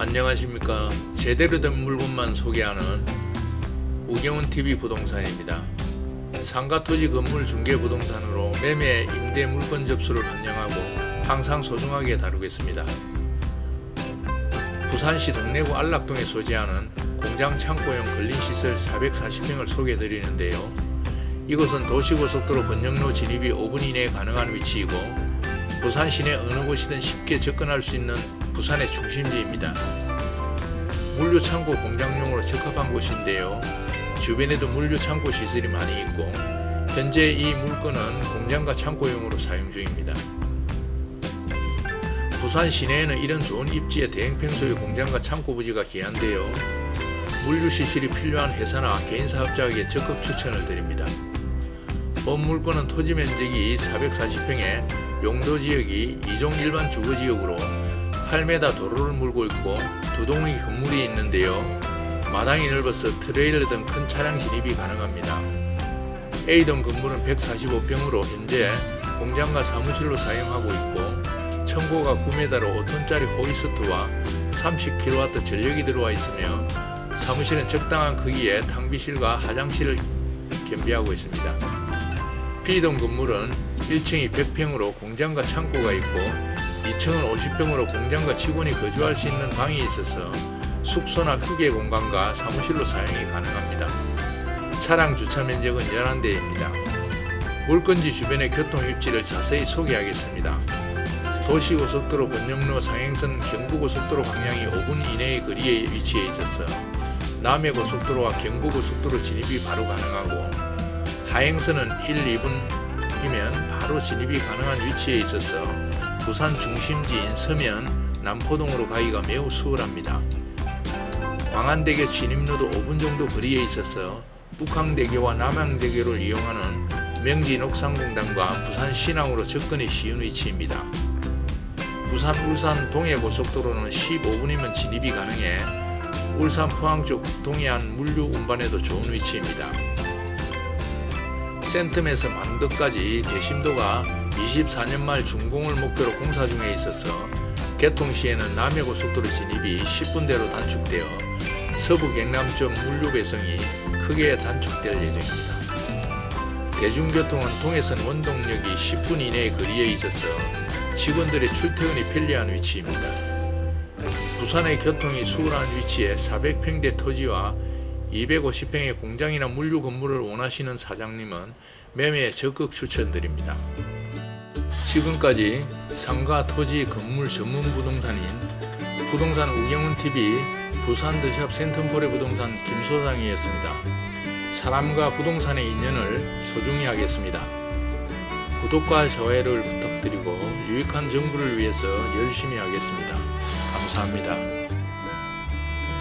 안녕하십니까. 제대로 된 물건만 소개하는 우경훈 TV 부동산입니다. 상가 토지 건물 중개 부동산으로 매매 임대 물건 접수를 환영하고 항상 소중하게 다루겠습니다. 부산시 동래구 안락동에 소재하는 공장 창고형 근린시설 440평을 소개해 드리는데요. 이곳은 도시고속도로 번영로 진입이 5분 이내에 가능한 위치이고 부산 시내 어느 곳이든 쉽게 접근할 수 있는 부산의 중심지입니다. 물류 창고 공장용으로 적합한 곳인데요. 주변에도 물류 창고 시설이 많이 있고 현재 이 물건은 공장과 창고용으로 사용 중입니다. 부산 시내에는 이런 좋은 입지에 대형 평소의 공장과 창고 부지가 귀한데요. 물류 시설이 필요한 회사나 개인 사업자에게 적극 추천을 드립니다. 본 물건은 토지 면적이 440평에 용도 지역이 이종 일반 주거 지역으로 8m 도로를 물고 있고 두 동의 건물이 있는데요. 마당이 넓어서 트레일러 등 큰 차량 진입이 가능합니다. A동 건물은 145평으로 현재 공장과 사무실로 사용하고 있고 층고가 9m로 5톤짜리 호이스트와 30kW 전력이 들어와 있으며 사무실은 적당한 크기의 탕비실과 화장실을 겸비하고 있습니다. B동 건물은 1층이 100평으로 공장과 창고가 있고 2층은 50평으로 공장과 직원이 거주할 수 있는 방이 있어서 숙소나 휴게 공간과 사무실로 사용이 가능합니다. 차량 주차 면적은 11대입니다. 물건지 주변의 교통 입지를 자세히 소개하겠습니다. 도시고속도로 번영로 상행선 경부고속도로 방향이 5분 이내의 거리에 위치해 있어서 남해고속도로와 경부고속도로 진입이 바로 가능하고 하행선은 1, 2분 이면 바로 진입이 가능한 위치에 있어서 부산 중심지인 서면 남포동으로 가기가 매우 수월합니다. 광안대교 진입로도 5분 정도 거리에 있어서 북항대교와 남항대교를 이용하는 명지 녹산공단과 부산 신항으로 접근이 쉬운 위치입니다. 부산 울산 동해 고속도로는 15분이면 진입이 가능해 울산 포항 쪽 동해안 물류 운반에도 좋은 위치입니다. 센텀에서 만덕까지 대심도가 24년 말 준공을 목표로 공사 중에 있어서 개통 시에는 남해고속도로 진입이 10분대로 단축되어 서부 경남 쪽 물류 배송이 크게 단축될 예정입니다. 대중교통은 통해선 원동역이 10분 이내의 거리에 있어서 직원들의 출퇴근이 편리한 위치입니다. 부산의 교통이 수월한 위치에 400평대 토지와 250평의 공장이나 물류 건물을 원하시는 사장님은 매매에 적극 추천드립니다. 지금까지 상가 토지 건물 전문 부동산인 부동산 우경훈 TV 부산 더샵 센텀포레 부동산 김 소장이었습니다. 사람과 부동산의 인연을 소중히 하겠습니다. 구독과 좋아요를 부탁드리고 유익한 정보를 위해서 열심히 하겠습니다. 감사합니다.